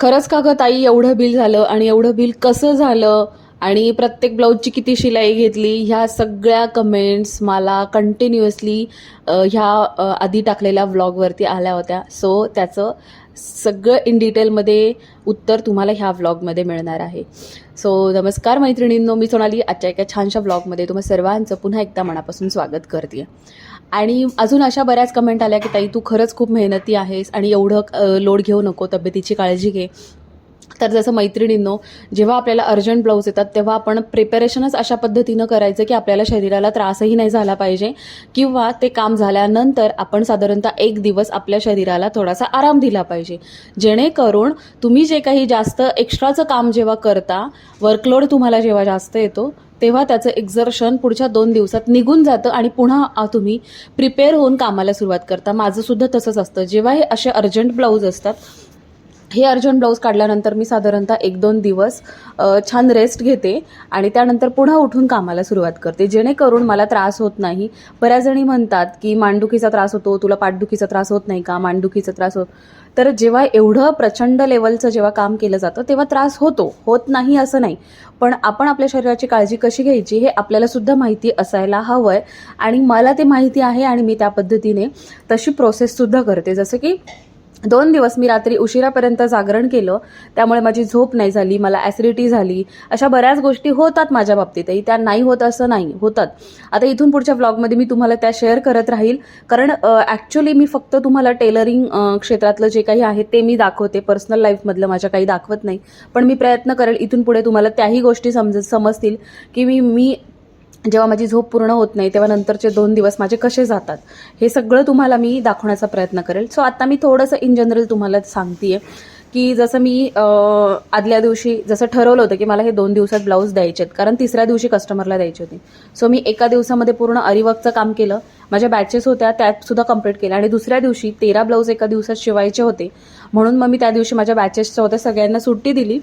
खरंच का ग ताई एवढं बिल झालं आणि एवढं बिल कसं झालं? आणि प्रत्येक ब्लाऊजची किती शिलाई घेतली? ह्या सगळ्या कमेंट्स मला कंटिन्युअसली ह्या आधी टाकलेल्या व्लॉगवरती आल्या होत्या. सो त्याचं सगळं इन डिटेलमध्ये उत्तर तुम्हाला ह्या व्लॉगमध्ये मिळणार आहे. सो नमस्कार मैत्रिणींनो मी सोनाली. आजच्या एका छानशा व्लॉगमध्ये तुम्हाला सर्वांचं पुन्हा एकदा मनापासून स्वागत करते. आणि अजून अशा बऱ्याच कमेंट आल्या की ताई तू खरंच खूप मेहनती आहेस आणि एवढं लोड घेऊ नको तब्येतीची काळजी घे. तर जसं मैत्रिणींनो जेव्हा आपल्याला अर्जंट ब्लाऊज येतात तेव्हा आपण प्रिपरेशनच अशा पद्धतीनं करायचं की आपल्याला शरीराला त्रासही नाही झाला पाहिजे किंवा ते काम झाल्यानंतर आपण साधारणतः एक दिवस आपल्या शरीराला थोडासा आराम दिला पाहिजे. जेणेकरून तुम्ही जे काही जास्त एक्स्ट्राचं काम जेव्हा करता वर्कलोड तुम्हाला जेव्हा जास्त येतो तेव्हा त्याचं एक्झर्शन पुढच्या दोन दिवसात निघून जातं आणि पुन्हा तुम्ही प्रिपेअर होऊन कामाला सुरुवात करता. माझं सुद्धा तसंच असतं. जेव्हा हे असे अर्जंट ब्लाऊज असतात हे अर्जंट ब्लाऊज काढल्यानंतर मी साधारणतः एक दोन दिवस छान रेस्ट घेते आणि त्यानंतर पुन्हा उठून कामाला सुरुवात करते. जेणेकरून मला त्रास होत नाही. बऱ्याच जणी म्हणतात की मांडुखीचा त्रास होतो तुला पाठदुखीचा त्रास होत नाही का? मांडुखीचा त्रास होत तर जेव्हा एवढं प्रचंड लेवलचं जेव्हा काम केलं जातं तेव्हा त्रास होतो. होत नाही असं नाही. पण आपण आपल्या शरीराची काळजी कशी घ्यायची हे आपल्याला सुद्धा माहिती असायला हवं आहे आणि मला ते माहिती आहे आणि मी त्या पद्धतीने तशी प्रोसेससुद्धा करते. जसं की दोन दिवस मी रात्री उशिरापर्यंत जागरण केलं. त्यामुळे माझी झोप नाही झाली मला ॲसिडिटी झाली. अशा बऱ्याच गोष्टी होतात माझ्या बाबतीतही. त्या नाही होत असं नाही होतात. आता इथून पुढच्या व्लॉगमध्ये मी तुम्हाला त्या शेअर करत राहील. कारण ॲक्च्युली मी फक्त तुम्हाला टेलरिंग क्षेत्रातलं जे काही आहे ते मी दाखवते. पर्सनल लाईफमधलं माझ्या काही दाखवत नाही. पण मी प्रयत्न करेल इथून पुढे तुम्हाला त्याही गोष्टी समज समजतील की मी मी जेव्हा माझी झोप पूर्ण होत नाही तेव्हा नंतरचे दोन दिवस माझे कसे जातात हे सगळं तुम्हाला मी दाखवण्याचा प्रयत्न करेल. सो आता मी थोडंसं इन जनरल तुम्हाला सांगते की जसं मी आदल्या दिवशी जसं ठरवलं होतं की मला हे दोन दिवसात ब्लाऊज द्यायचे आहेत कारण तिसऱ्या दिवशी कस्टमरला द्यायचे होते. सो मी एका दिवसामध्ये पूर्ण अरिवर्कचं काम केलं माझ्या बॅचेस होत्या त्यात सुद्धा कंप्लीट केल्या आणि दुसऱ्या दिवशी तेरा ब्लाऊज एका दिवसात शिवायचे होते. म्हणून मग मी त्या दिवशी माझ्या बॅचेसच्या होत्या सगळ्यांना सुट्टी दिली.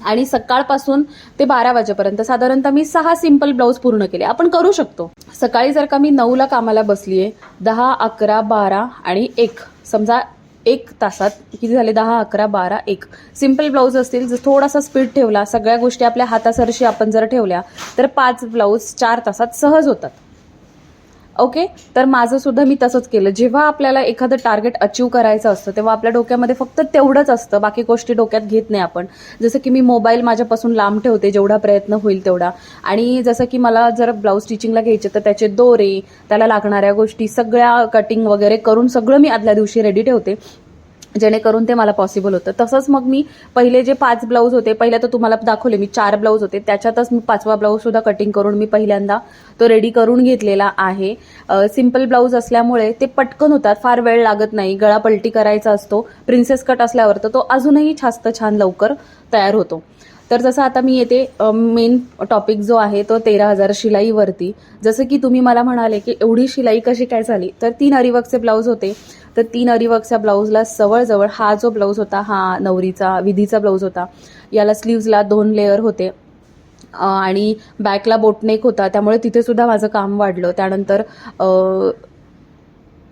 आणि सकाळपासून ते बारा वाजेपर्यंत. साधारणतः मी सहा सिंपल ब्लाऊज पूर्ण केले. आपण करू शकतो. सकाळी जर का मी नऊला कामाला बसलीये दहा अकरा बारा आणि एक. समजा एक तासात किती झाले? दहा अकरा बारा एक. सिंपल ब्लाऊज असतील जर थोडासा स्पीड ठेवला सगळ्या गोष्टी आपल्या हातासरशी आपण जर ठेवल्या तर पाच ब्लाऊज चार तासात सहज होतात. ओके? तर माझं सुद्धा मी तसंच केलं. जेव्हा आपल्याला एखादं टार्गेट अचीव करायचं असतं तेव्हा आपल्या डोक्यामध्ये फक्त तेवढंच असतं. बाकी गोष्टी डोक्यात घेत नाही आपण. जसं की मी मोबाईल माझ्यापासून लांब ठेवते जेवढा प्रयत्न होईल तेवढा. आणि जसं की मला जर ब्लाऊज स्टिचिंगला घ्यायचे तर त्याचे दोरे त्याला लागणाऱ्या गोष्टी सगळ्या कटिंग वगैरे करून सगळं मी आदल्या दिवशी रेडी ठेवते. जेणेकरून ते मला पॉसिबल होतं. तसंच मग मी पहिले जे पाच ब्लाऊज होते पहिल्या तर तुम्हाला दाखवले मी चार ब्लाऊज होते. त्याच्यातच मी पाचवा ब्लाऊज सुद्धा कटिंग करून मी पहिल्यांदा तो रेडी करून घेतलेला आहे. सिंपल ब्लाऊज असल्यामुळे ते पटकन होतात फार वेळ लागत नाही. गळा पलटी करायचा असतो. प्रिन्सेस कट असल्यावर तर तो अजूनही जास्त छान लवकर तयार होतो. तर जसं आता मी येते मेन टॉपिक जो आहे तो तेरा हजार शिलाईवरती जसं की तुम्ही मला म्हणाले की एवढी शिलाई कशी काय झाली? तर तीन अरिवर्कचे ब्लाऊज होते. तर तीन अरिवर्कच्या ब्लाऊजला जवळजवळ हा जो ब्लाऊज होता हा नवरीचा विधीचा ब्लाऊज होता. याला स्लीव्जला दोन लेअर होते. आणि बॅकला बोटनेक होता. त्यामुळे तिथे सुद्धा माझं काम वाढलं. त्यानंतर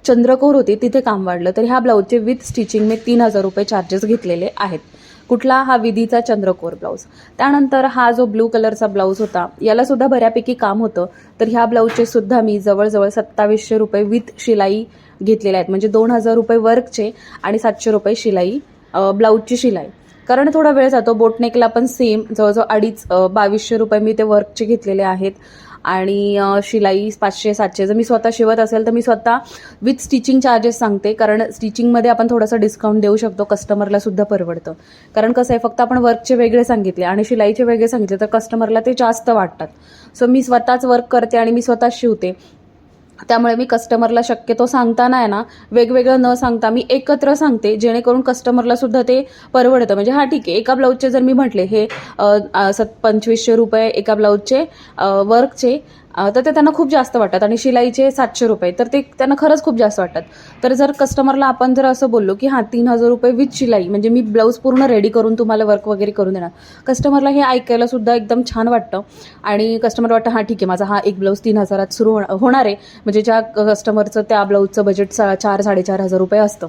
चंद्रकोर होती तिथे काम वाढलं. तर ह्या ब्लाऊजचे विथ स्टिचिंग मी तीन हजार रुपये चार्जेस घेतलेले आहेत. कुठला हा विधीचा चंद्रकोर ब्लाऊज त्यानंतर हा जो ब्लू कलरचा ब्लाऊज होता याला सुद्धा बऱ्यापैकी काम होतं. तर ह्या ब्लाऊजचे सुद्धा मी जवळजवळ सत्तावीसशे रुपये विथ शिलाई घेतलेले आहेत. म्हणजे दोन हजार रुपये वर्कचे आणि सातशे रुपये शिलाई ब्लाऊजची शिलाई. कारण थोडा वेळ जातो बोटनेकला पण सेम जवळजवळ अडीच बावीसशे रुपये मी ते वर्कचे घेतलेले आहेत. आणि शिलाई पाचशे सातशे. जर मी स्वतः शिवत असेल तर मी स्वतः विथ स्टिचिंग चार्जेस सांगते. कारण स्टिचिंगमध्ये आपण थोडंसं डिस्काउंट देऊ शकतो. कस्टमरला सुद्धा परवडतं. कारण कसं आहे फक्त आपण वर्कचे वेगळे सांगितले आणि शिलाईचे वेगळे सांगितले तर कस्टमरला ते जास्त वाटतात. सो मी स्वतःच वर्क करते आणि मी स्वतः शिवते. त्यामुळे मी कस्टमरला शक्यतो सांगताना आहे ना वेगवेगळं न सांगता मी एकत्र सांगते जेणेकरून कस्टमरला सुद्धा ते परवडतं. म्हणजे हा ठीक आहे एका ब्लाऊजचे जर मी म्हटले हे सत पंचवीसशे रुपये एका ब्लाऊजचे वर्कचे तर ते त्यांना खूप जास्त वाटतात. आणि शिलाईचे सातशे रुपये. तर ते त्यांना खरंच खूप जास्त वाटतात. तर जर कस्टमरला आपण जर असं बोललो की हां तीन हजार रुपये विथ शिलाई. म्हणजे मी ब्लाऊज पूर्ण रेडी करून तुम्हाला वर्क वगैरे करून देणार. कस्टमरला हे ऐकायला सुद्धा एकदम छान वाटतं. आणि कस्टमर वाटतं हां ठीक आहे. माझा हा एक ब्लाऊज तीन हजारात सुरू होणार होणार आहे. म्हणजे ज्या कस्टमरचं त्या ब्लाऊजचं बजेट सा चार साडेचार हजार रुपये असतं.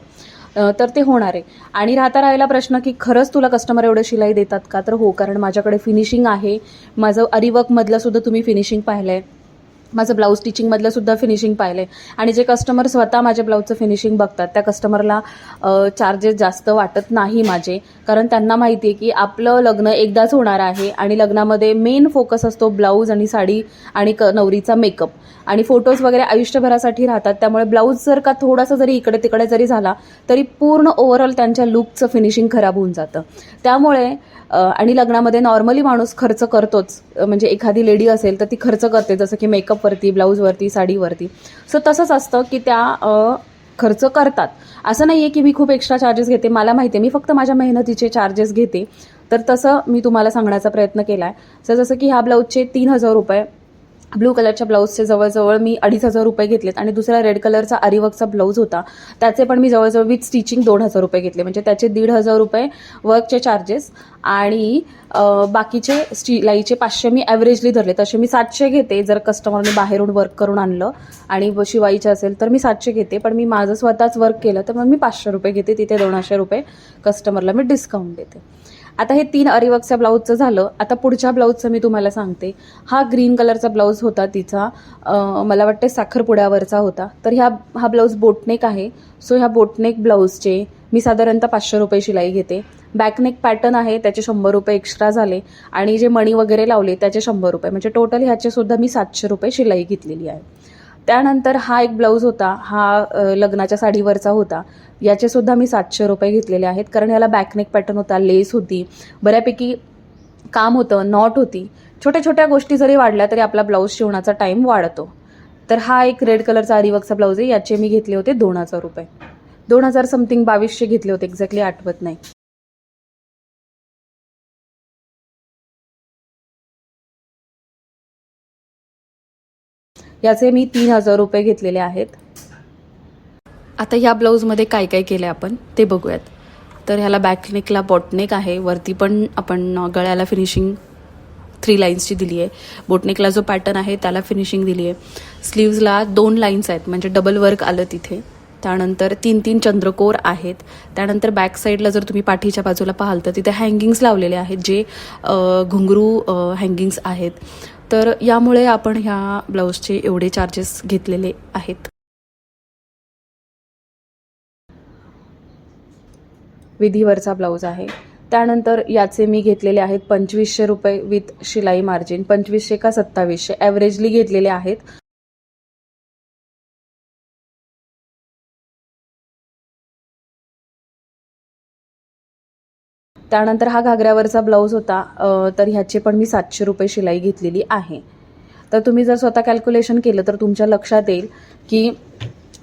तर ते होणार आहे. आणि राहता राहिला प्रश्न की खरंच तुला कस्टमर एवढं शिलाई देतात का? तर हो कारण माझ्याकडे फिनिशिंग आहे. माझं अरिवर्कमधलं सुद्धा तुम्ही फिनिशिंग पाहिलं आहे माझं ब्लाऊज स्टिचिंगमधलं सुद्धा फिनिशिंग पाहिलं आहे आणि जे कस्टमर स्वतः माझ्या ब्लाऊजचं फिनिशिंग बघतात त्या कस्टमरला चार्जेस जास्त वाटत नाही माझे. कारण त्यांना माहिती आहे की आपलं लग्न एकदाच होणार आहे आणि लग्नामध्ये मेन फोकस असतो ब्लाऊज आणि साडी आणि क नवरीचा मेकअप आणि फोटोज वगैरे आयुष्यभरासाठी राहतात त्यामुळे ब्लाऊज जर का थोडासा जरी इकडे तिकडे जरी झाला तरी पूर्ण ओव्हरऑल त्यांच्या लुकचं फिनिशिंग खराब होऊन जातं. त्यामुळे आणि लग्नामध्ये नॉर्मली माणूस खर्च करतोच. म्हणजे एखादी लेडी असेल तर ती खर्च करते जसं की मेकअपवरती ब्लाऊजवरती साडीवरती. सो तसंच असतं की त्या खर्च करतात. असं नाही आहे की मी खूप एक्स्ट्रा चार्जेस घेते. मला माहिती आहे मी फक्त माझ्या मेहनतीचे चार्जेस घेते. तर तसं मी तुम्हाला सांगण्याचा प्रयत्न केला आहे तर जसं की ह्या ब्लाऊजचे तीन हजार रुपये ब्लू कलरच्या ब्लाऊजचे जवळजवळ मी अडीच हजार रुपये घेतलेत आणि दुसरा रेड कलरचा आरीवर्कचा ब्लाऊज होता. त्याचे पण मी जवळजवळ विथ स्टिचिंग दोन हजार रुपये घेतले. म्हणजे त्याचे दीड हजार रुपये वर्कचे चार्जेस आणि बाकीचे स्टिलाईचे पाचशे मी ॲव्हरेजली धरले. तसे मी सातशे घेते जर कस्टमरने बाहेरून वर्क करून आणलं आणि शिवाईचं असेल तर मी सातशे घेते. पण मी माझं स्वतःच वर्क केलं तर मग मी पाचशे रुपये घेते. तिथे दोनशे रुपये कस्टमरला मी डिस्काउंट देते. आता हे तीन अरिवर्कच्या ब्लाऊजचं झालं. आता पुढच्या ब्लाऊजचं मी तुम्हाला सांगते. हा ग्रीन कलरचा ब्लाऊज होता तिचा. मला वाटते साखरपुड्यावरचा होता. तर ह्या हा ब्लाऊज बोटनेक आहे. सो ह्या बोटनेक ब्लाऊजचे मी साधारणतः पाचशे रुपये शिलाई घेते. बॅकनेक पॅटर्न आहे त्याचे शंभर रुपये एक्स्ट्रा झाले. आणि जे मणी वगैरे लावले त्याचे शंभर रुपये. म्हणजे टोटल ह्याचे सुद्धा मी सातशे रुपये शिलाई घेतलेली आहे. त्यानंतर हा एक ब्लाऊज होता हा लग्नाच्या साडीवरचा होता. याचेसुद्धा मी सातशे रुपये घेतलेले आहेत कारण याला बॅकनेक पॅटर्न होता लेस होती. बऱ्यापैकी काम होतं नॉट होती. छोट्या छोट्या गोष्टी जरी वाढल्या तरी आपला ब्लाऊज शिवण्याचा टाईम वाढतो. तर हा एक रेड कलरचा आरीवर्कचा ब्लाऊज आहे याचे मी घेतले होते दोन हजार रुपये. दोन हजार समथिंग बावीसशे घेतले होते एक्झॅक्टली आठवत नाही. याचे मी तीन हजार रुपये घेतलेले आहेत. आता ह्या ब्लाऊजमध्ये काय काय केलं आहे आपण ते बघूयात. तर ह्याला बॅकनेकला बॉटनेक आहे. वरती पण आपण गळ्याला फिनिशिंग थ्री लाईन्सची दिली आहे बोटनेकला जो पॅटर्न आहे त्याला फिनिशिंग दिली आहे स्लीव्जला दोन लाईन्स आहेत म्हणजे डबल वर्क आलं तिथे. त्यानंतर तीन तीन चंद्रकोर आहेत. त्यानंतर बॅक साईडला जर तुम्ही पाठीच्या बाजूला पाहाल तर तिथे हँगिंग्स लावलेले आहेत जे घुंगरू हँगिंग्स आहेत. तर यामुळे आपण ह्या ब्लाऊजचे एवढे चार्जेस घेतलेले आहेत. विधीवरचा ब्लाऊज आहे. त्यानंतर याचे मी घेतलेले आहेत पंचवीसशे रुपये विथ शिलाई मार्जिन पंचवीसशे का सत्तावीसशे? ॲव्हरेजली घेतलेले आहेत. त्यानंतर हा घागऱ्यावरचा ब्लाऊज होता. तर ह्याचे पण मी सातशे रुपये शिलाई घेतलेली आहे. तर तुम्ही जर स्वतः कॅल्क्युलेशन केलं तर तुमच्या लक्षात येईल की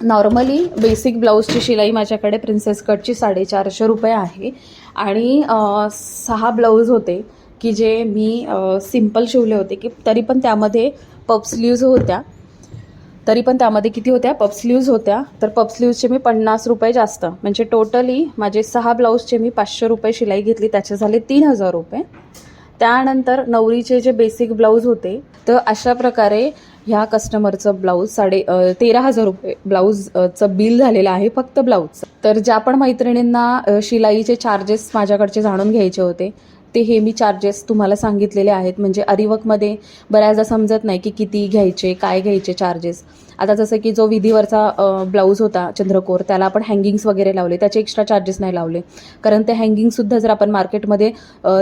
नॉर्मली बेसिक ब्लाऊजची शिलाई माझ्याकडे प्रिन्सेस कटची साडेचारशे रुपये आहे. आणि सहा ब्लाऊज होते की जे मी सिंपल शिवले होते की तरी पण त्यामध्ये पप स्लीव्ज होत्या. तरी पण त्यामध्ये किती होत्या? पप होत्या. तर पप मी पन्नास रुपये जास्त. म्हणजे टोटली माझे सहा ब्लाऊजचे मी पाचशे रुपये शिलाई घेतली. त्याचे झाले तीन हजार रुपये. त्यानंतर नवरीचे जे बेसिक ब्लाऊज होते तर अशा प्रकारे ह्या कस्टमरचं ब्लाऊज साडे तेरा हजार रुपये ब्लाऊजचं बिल झालेलं आहे फक्त ब्लाऊजचं. तर ज्या पण मैत्रिणींना शिलाईचे चार्जेस माझ्याकडचे जाणून घ्यायचे होते ते हे मी चार्जेस तुम्हाला सांगितलेले आहेत. म्हणजे अरिवकमध्ये बऱ्याचदा समजत नाही की किती घ्यायचे काय घ्यायचे चार्जेस आता जसं की जो विधीवरचा ब्लाऊज होता चंद्रकोर त्याला आपण हँगिंग्स वगैरे लावले. त्याचे एक्स्ट्रा चार्जेस नाही लावले. कारण ते हँगिंगसुद्धा जर आपण मार्केटमध्ये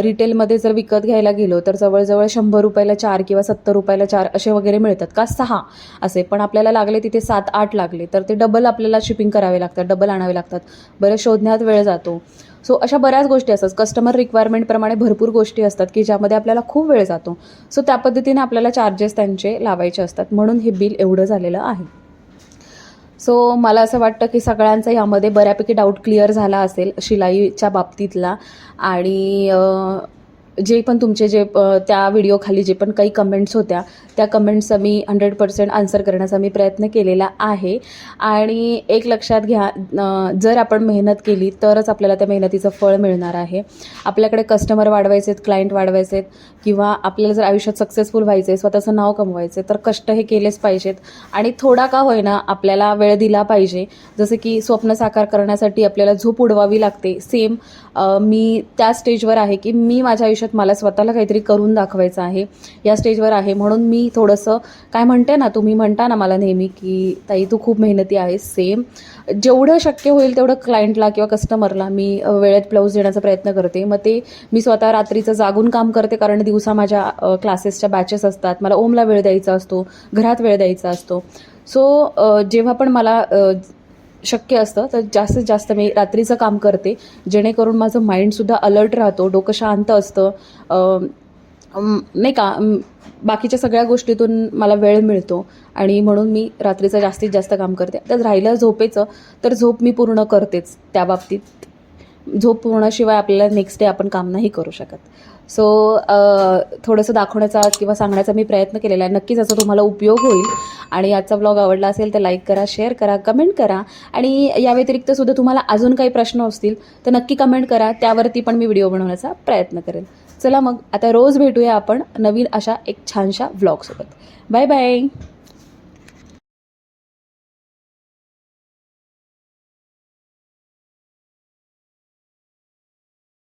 रिटेलमध्ये जर विकत घ्यायला गेलो तर जवळजवळ शंभर रुपयाला चार किंवा सत्तर रुपयाला चार असे वगैरे मिळतात. का? सहा असे. पण आपल्याला लागले तिथे सात आठ लागले. तर ते डबल आपल्याला शिपिंग करावे लागतात डबल आणावे लागतात. बरं शोधण्यात वेळ जातो. सो अशा बऱ्याच गोष्टी असतात. कस्टमर रिक्वायरमेंटप्रमाणे भरपूर गोष्टी असतात की ज्यामध्ये आपल्याला खूप वेळ जातो. सो त्या पद्धतीने आपल्याला चार्जेस त्यांचे लावायचे असतात. म्हणून हे बिल एवढं झालेलं आहे. सो मला असं वाटतं की सगळ्यांचा यामध्ये बऱ्यापैकी डाऊट क्लिअर झाला असेल शिलाईच्या बाबतीतला. आणि जे पण तुमचे जे अ, त्या व्हिडिओखाली जे पण काही कमेंट्स होत्या त्या कमेंट्सचा मी हंड्रेड पर्सेंट आन्सर करण्याचा मी प्रयत्न केलेला आहे. आणि एक लक्षात घ्या जर आपण मेहनत केली तरच आपल्याला त्या मेहनतीचं फळ मिळणार आहे. आपल्याकडे कस्टमर वाढवायचे आहेत क्लायंट वाढवायचे आहेत किंवा आपल्याला जर आयुष्यात सक्सेसफुल व्हायचं आहे स्वतःचं नाव कमवायचं आहे तर कष्ट हे केलेच पाहिजेत. आणि थोडा का होईना आपल्याला वेळ दिला पाहिजे. जसं की स्वप्न साकार करण्यासाठी आपल्याला झोप उडवावी लागते. सेम मी त्या स्टेजवर आहे की मी माझ्या आयुष्यात मला स्वतःला काहीतरी करून दाखवायचं आहे या स्टेजवर आहे. म्हणून मी थोडंसं काय म्हणते ना तुम्ही म्हणता ना मला नेहमी की ताई तू खूप मेहनती आहे सेम जेवढं शक्य होईल तेवढं क्लायंटला किंवा कस्टमरला मी वेळेत ब्लाऊज देण्याचा प्रयत्न करते. मग ते मी स्वतः रात्रीचं जागून काम करते कारण दिवसा माझ्या क्लासेसच्या बॅचेस असतात. मला ओमला वेळ द्यायचा असतो घरात वेळ द्यायचा असतो. सो जेव्हा पण मला शक्य असतं तर जास्तीत जास्त मी रात्रीचं काम करते. जेणेकरून माझं माइंडसुद्धा अलर्ट राहतो डोकं शांत असतं. नाही का बाकीच्या सगळ्या गोष्टीतून मला वेळ मिळतो आणि म्हणून मी रात्रीचं जास्तीत जास्त काम करते. तर राहिलं झोपेचं तर झोप मी पूर्ण करतेच त्या बाबतीत. झोप पूर्णशिवाय आपल्याला नेक्स्ट डे आपण काम नाही करू शकत. सो थोडंसं दाखवण्याचा किंवा सांगण्याचा मी प्रयत्न केलेला आहे. नक्कीच याचा तुम्हाला उपयोग होईल. आणि आजचा ब्लॉग आवडला असेल तर लाईक करा शेअर करा कमेंट करा. आणि या व्यतिरिक्त सुद्धा तुम्हाला अजून काही प्रश्न असतील तर नक्की कमेंट करा. त्यावरती पण मी व्हिडिओ बनवण्याचा प्रयत्न करेल. चला मग आता रोज भेटूया आपण नवीन अशा एक छानशा ब्लॉगसोबत बाय बाय